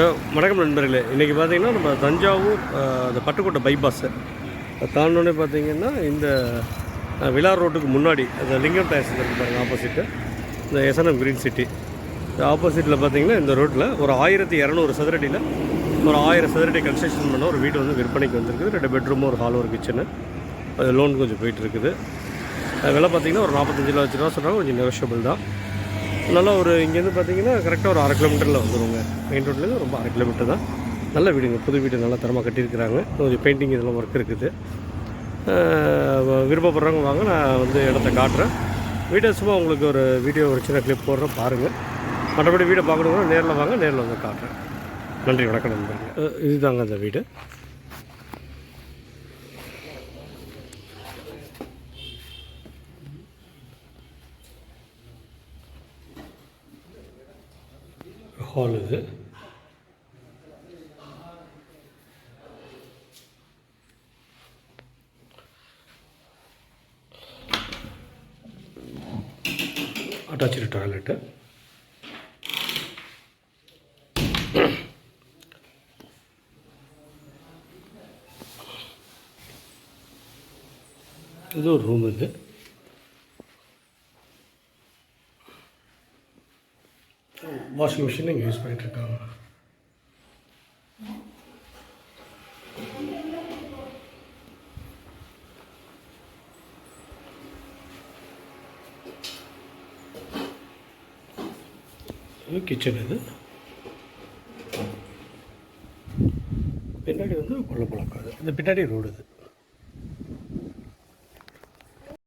வணக்கம் நண்பர்களே. இன்றைக்கி பார்த்தீங்கன்னா நம்ம தஞ்சாவூர் அந்த பட்டுக்கோட்டை பைபாஸு தாண்டோடனே பார்த்தீங்கன்னா இந்த விழா ரோட்டுக்கு முன்னாடி அந்த லிங்கம் டயர்ஸ் இருக்குது பாருங்கள் ஆப்போசிட்டு இந்த எஸ்என்எம் க்ரீன் சிட்டி இந்த ஆப்போசிட்டில் பார்த்தீங்கன்னா இந்த ரோட்டில் ஒரு ஆயிரத்தி இரநூறு சதுரடியில் ஒரு ஆயிரம் சதுரடி கன்ஸ்ட்ரக்ஷன் பண்ண ஒரு வீடு வந்து விற்பனைக்கு வந்திருக்குது. ரெண்டு பெட்ரூம் ஒரு ஹால் ஒரு கிச்சனு அது லோன் கொஞ்சம் போயிட்டு இருக்குது. விலை பார்த்தீங்கன்னா ஒரு நாற்பத்தஞ்சு லட்ச ரூபா சொல்கிறாங்க கொஞ்சம் நெகோஷியபிள் தான். நல்லா ஒரு இங்கேருந்து பார்த்தீங்கன்னா கரெக்டாக ஒரு அரை கிலோமீட்டரில் வந்துருங்க. மெயின் ரோட்லேருந்து ரொம்ப அரை கிலோமீட்டர் தான். நல்ல வீடுங்க. புது வீடு நல்லா தரமாக கட்டியிருக்கிறாங்க. கொஞ்சம் பெயிண்டிங் இதெல்லாம் ஒர்க் இருக்குது. விருப்பப்படுறவங்க வாங்க. நான் வந்து இடத்த காட்டுறேன். வீடியோ சும்மா உங்களுக்கு ஒரு வீடியோ ஒரு சின்ன கிளிப் போடுறேன். பாருங்கள் மற்றபடி வீடை பார்க்கணுங்கன்னா நேரில் வாங்க. நேரில் வந்து காட்டுறேன். நன்றி. வணக்கம் நண்பர்கள். இதுதாங்க அந்த வீடு. ஹால் இது. அட்டாச்சு டாய்லெட்டு இது ஒரு ரூம் இது. வாஷிங் மிஷின் இங்கே யூஸ் பண்ணிட்டுருக்காங்க. இது கிச்சன் இது. பின்னாடி வந்து கொல்லப்பழக்கம் இது இந்த பின்னாடி ரோடு இது.